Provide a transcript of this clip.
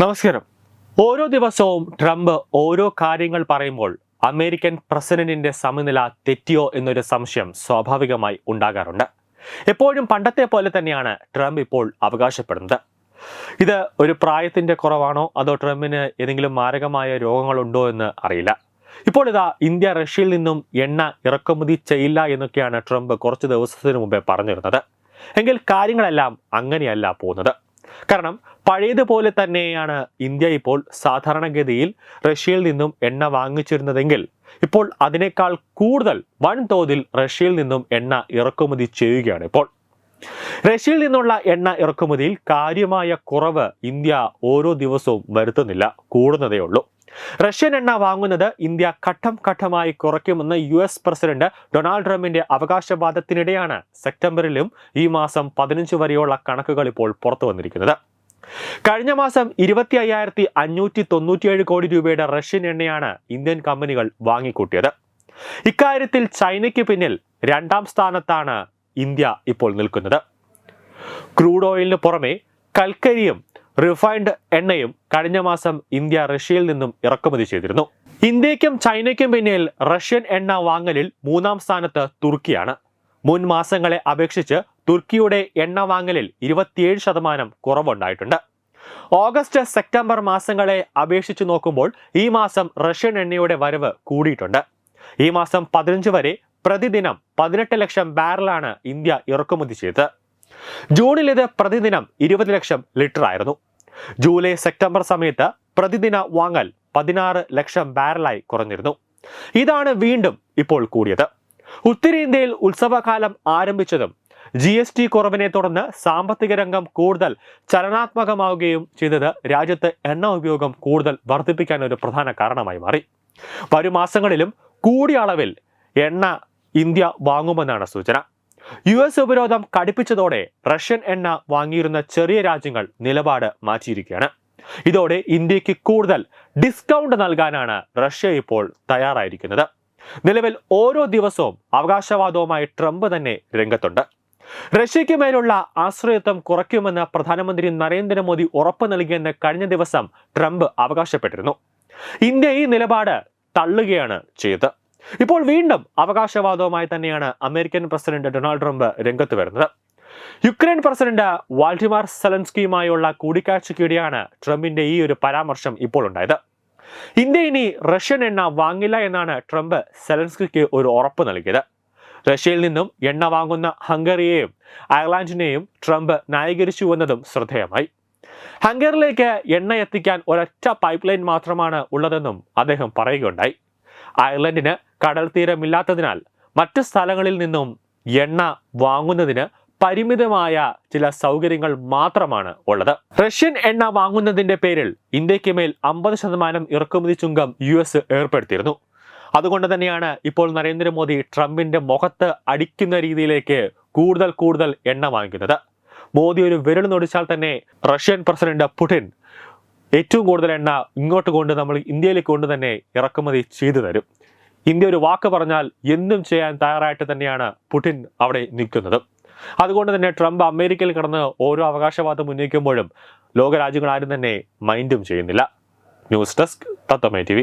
നമസ്കാരം. ഓരോ ദിവസവും ട്രംപ് ഓരോ കാര്യങ്ങൾ പറയുമ്പോൾ അമേരിക്കൻ പ്രസിഡന്റിന്റെ സമനില തെറ്റിയോ എന്നൊരു സംശയം സ്വാഭാവികമായി ഉണ്ടാകാറുണ്ട്. എപ്പോഴും പണ്ടത്തെ പോലെ തന്നെയാണ് ട്രംപ് ഇപ്പോൾ അവകാശപ്പെടുന്നത്. ഇത് ഒരു പ്രായത്തിന്റെ കുറവാണോ? അതോ ട്രംപിന് ഏതെങ്കിലും മാരകമായ രോഗങ്ങളുണ്ടോ എന്ന് അറിയില്ല. ഇപ്പോൾ ഇതാ ഇന്ത്യ റഷ്യയിൽ നിന്നും എണ്ണ ഇറക്കുമതി ചെയ്യില്ല എന്നൊക്കെയാണ് ട്രംപ് കുറച്ച് ദിവസത്തിന് മുമ്പേ പറഞ്ഞിരുന്നത്. എങ്കിൽ കാര്യങ്ങളെല്ലാം അങ്ങനെയല്ല പോകുന്നത്. കാരണം പഴയതുപോലെ തന്നെയാണ് ഇന്ത്യ ഇപ്പോൾ സാധാരണഗതിയിൽ റഷ്യയിൽ നിന്നും എണ്ണ വാങ്ങിച്ചിരുന്നതെങ്കിൽ ഇപ്പോൾ അതിനേക്കാൾ കൂടുതൽ വൻതോതിൽ റഷ്യയിൽ നിന്നും എണ്ണ ഇറക്കുമതി ചെയ്യുകയാണ് ഇപ്പോൾ. റഷ്യയിൽ നിന്നുള്ള എണ്ണ ഇറക്കുമതിയിൽ കാര്യമായ കുറവ് ഇന്ത്യ ഓരോ ദിവസവും വരുത്തുന്നില്ല കൂടുന്നതേ ഉള്ളൂ. റഷ്യൻ എണ്ണ വാങ്ങുന്നത് ഇന്ത്യ ഘട്ടം ഘട്ടമായി കുറയ്ക്കുമെന്ന് യു എസ് പ്രസിഡന്റ് ഡൊണാൾഡ് ട്രംപിന്റെ അവകാശവാദത്തിനിടെയാണ് സെപ്റ്റംബറിലും ഈ മാസം പതിനഞ്ച് വരെയുള്ള കണക്കുകൾ ഇപ്പോൾ പുറത്തു വന്നിരിക്കുന്നത്. കഴിഞ്ഞ മാസം ഇരുപത്തി അയ്യായിരത്തി അഞ്ഞൂറ്റി തൊണ്ണൂറ്റിയേഴ് കോടി രൂപയുടെ റഷ്യൻ എണ്ണയാണ് ഇന്ത്യൻ കമ്പനികൾ വാങ്ങിക്കൂട്ടിയത്. ഇക്കാര്യത്തിൽ ചൈനയ്ക്ക് പിന്നിൽ രണ്ടാം സ്ഥാനത്താണ് ഇന്ത്യ ഇപ്പോൾ നിൽക്കുന്നത്. ക്രൂഡ് ഓയിലിന് പുറമെ കൽക്കരിയും റിഫൈൻഡ് എണ്ണയും കഴിഞ്ഞ മാസം ഇന്ത്യ റഷ്യയിൽ നിന്നും ഇറക്കുമതി ചെയ്തിരുന്നു. ഇന്ത്യയ്ക്കും ചൈനയ്ക്കും പിന്നിൽ റഷ്യൻ എണ്ണ വാങ്ങലിൽ മൂന്നാം സ്ഥാനത്ത് തുർക്കിയാണ്. മുൻ മാസങ്ങളെ അപേക്ഷിച്ച് തുർക്കിയുടെ എണ്ണ വാങ്ങലിൽ ഇരുപത്തിയേഴ് ശതമാനം കുറവുണ്ടായിട്ടുണ്ട്. ഓഗസ്റ്റ് സെപ്റ്റംബർ മാസങ്ങളെ അപേക്ഷിച്ച് നോക്കുമ്പോൾ ഈ മാസം റഷ്യൻ എണ്ണയുടെ വരവ് കൂടിയിട്ടുണ്ട്. ഈ മാസം പതിനഞ്ച് വരെ പ്രതിദിനം പതിനെട്ട് ലക്ഷം ബാരലാണ് ഇന്ത്യ ഇറക്കുമതി ചെയ്തത്. ജൂണിൽ ഇത് പ്രതിദിനം ഇരുപത് ലക്ഷം ലിറ്റർ ആയിരുന്നു. ജൂലൈ സെപ്റ്റംബർ സമയത്ത് പ്രതിദിന വാങ്ങൽ പതിനാറ് ലക്ഷം ബാരലായി കുറഞ്ഞിരുന്നു. ഇതാണ് വീണ്ടും ഇപ്പോൾ കൂടിയത്. ഉത്തരേന്ത്യയിൽ ഉത്സവകാലം ആരംഭിച്ചതും ജി എസ് ടി കുറവിനെ തുടർന്ന് സാമ്പത്തിക രംഗം കൂടുതൽ ചലനാത്മകമാവുകയും ചെയ്തത് രാജ്യത്ത് എണ്ണ ഉപയോഗം കൂടുതൽ വർദ്ധിപ്പിക്കാൻ ഒരു പ്രധാന കാരണമായി മാറി. വരും മാസങ്ങളിലും കൂടിയ അളവിൽ എണ്ണ ഇന്ത്യ വാങ്ങുമെന്നാണ് സൂചന. യു എസ് ഉപരോധം കടുപ്പിച്ചതോടെ റഷ്യൻ എണ്ണ വാങ്ങിയിരുന്ന ചെറിയ രാജ്യങ്ങൾ നിലപാട് മാറ്റിയിരിക്കുകയാണ്. ഇതോടെ ഇന്ത്യയ്ക്ക് കൂടുതൽ ഡിസ്കൗണ്ട് നൽകാനാണ് റഷ്യ ഇപ്പോൾ തയ്യാറായിരിക്കുന്നത്. നിലവിൽ ഓരോ ദിവസവും അവകാശവാദവുമായി ട്രംപ് തന്നെ രംഗത്തുണ്ട്. റഷ്യയ്ക്ക് മേലുള്ള ആശ്രയത്വം കുറയ്ക്കുമെന്ന് പ്രധാനമന്ത്രി നരേന്ദ്രമോദി ഉറപ്പ് നൽകിയെന്ന് കഴിഞ്ഞ ദിവസം ട്രംപ് അവകാശപ്പെട്ടിരുന്നു. ഇന്ത്യ ഈ നിലപാട് തള്ളുകയാണ് ചെയ്തത്. ഇപ്പോൾ വീണ്ടും അവകാശവാദവുമായി തന്നെയാണ് അമേരിക്കൻ പ്രസിഡന്റ് ഡൊണാൾഡ് ട്രംപ് രംഗത്ത് വരുന്നത്. യുക്രൈൻ പ്രസിഡന്റ് വാൾഡിമാർ സെലൻസ്കിയുമായുള്ള കൂടിക്കാഴ്ചയ്ക്കിടെയാണ് ട്രംപിന്റെ ഈ ഒരു പരാമർശം ഇപ്പോൾ ഉണ്ടായത്. ഇന്ത്യ ഇനി റഷ്യൻ എണ്ണ വാങ്ങില്ല എന്നാണ് ട്രംപ് സെലൻസ്കിക്ക് ഒരു ഉറപ്പ് നൽകിയത്. റഷ്യയിൽ നിന്നും എണ്ണ വാങ്ങുന്ന ഹംഗറിയെയും അയർലാൻഡിനെയും ട്രംപ് ന്യായീകരിച്ചുവെന്നതും ശ്രദ്ധേയമായി. ഹംഗറിയിലേക്ക് എണ്ണ എത്തിക്കാൻ ഒരൊറ്റ പൈപ്പ് ലൈൻ മാത്രമാണ് ഉള്ളതെന്നും അദ്ദേഹം പറയുകയുണ്ടായി. അയർലൻഡിന് കടൽ തീരമില്ലാത്തതിനാൽ മറ്റ് സ്ഥലങ്ങളിൽ നിന്നും എണ്ണ വാങ്ങുന്നതിന് പരിമിതമായ ചില സൗകര്യങ്ങൾ മാത്രമാണ് ഉള്ളത്. റഷ്യൻ എണ്ണ വാങ്ങുന്നതിന്റെ പേരിൽ ഇന്ത്യയ്ക്ക് മേൽ അമ്പത് ശതമാനം ഇറക്കുമതി ചുങ്കം യു എസ് ഏർപ്പെടുത്തിയിരുന്നു. അതുകൊണ്ട് തന്നെയാണ് ഇപ്പോൾ നരേന്ദ്രമോദി ട്രംപിന്റെ മുഖത്ത് അടിക്കുന്ന രീതിയിലേക്ക് കൂടുതൽ കൂടുതൽ എണ്ണ വാങ്ങിക്കുന്നത്. മോദി ഒരു വിരൽ നൊടിച്ചാൽ തന്നെ റഷ്യൻ പ്രസിഡന്റ് പുടിൻ ഏറ്റവും കൂടുതൽ എണ്ണ ഇങ്ങോട്ട് കൊണ്ട് നമ്മൾ ഇന്ത്യയിലേക്ക് കൊണ്ട് തന്നെ ഇറക്കുമതി ചെയ്തു തരും. ഇന്ത്യ ഒരു വാക്ക് പറഞ്ഞാൽ എന്തും ചെയ്യാൻ തയ്യാറായിട്ട് തന്നെയാണ് പുടിൻ അവിടെ നിൽക്കുന്നത്. അതുകൊണ്ട് തന്നെ ട്രംപ് അമേരിക്കയിൽ കടന്ന് ഓരോ അവകാശവാദം ഉന്നയിക്കുമ്പോഴും ലോകരാജ്യങ്ങൾ ആരും തന്നെ മൈൻഡും ചെയ്യുന്നില്ല. News desk തത്വമേ T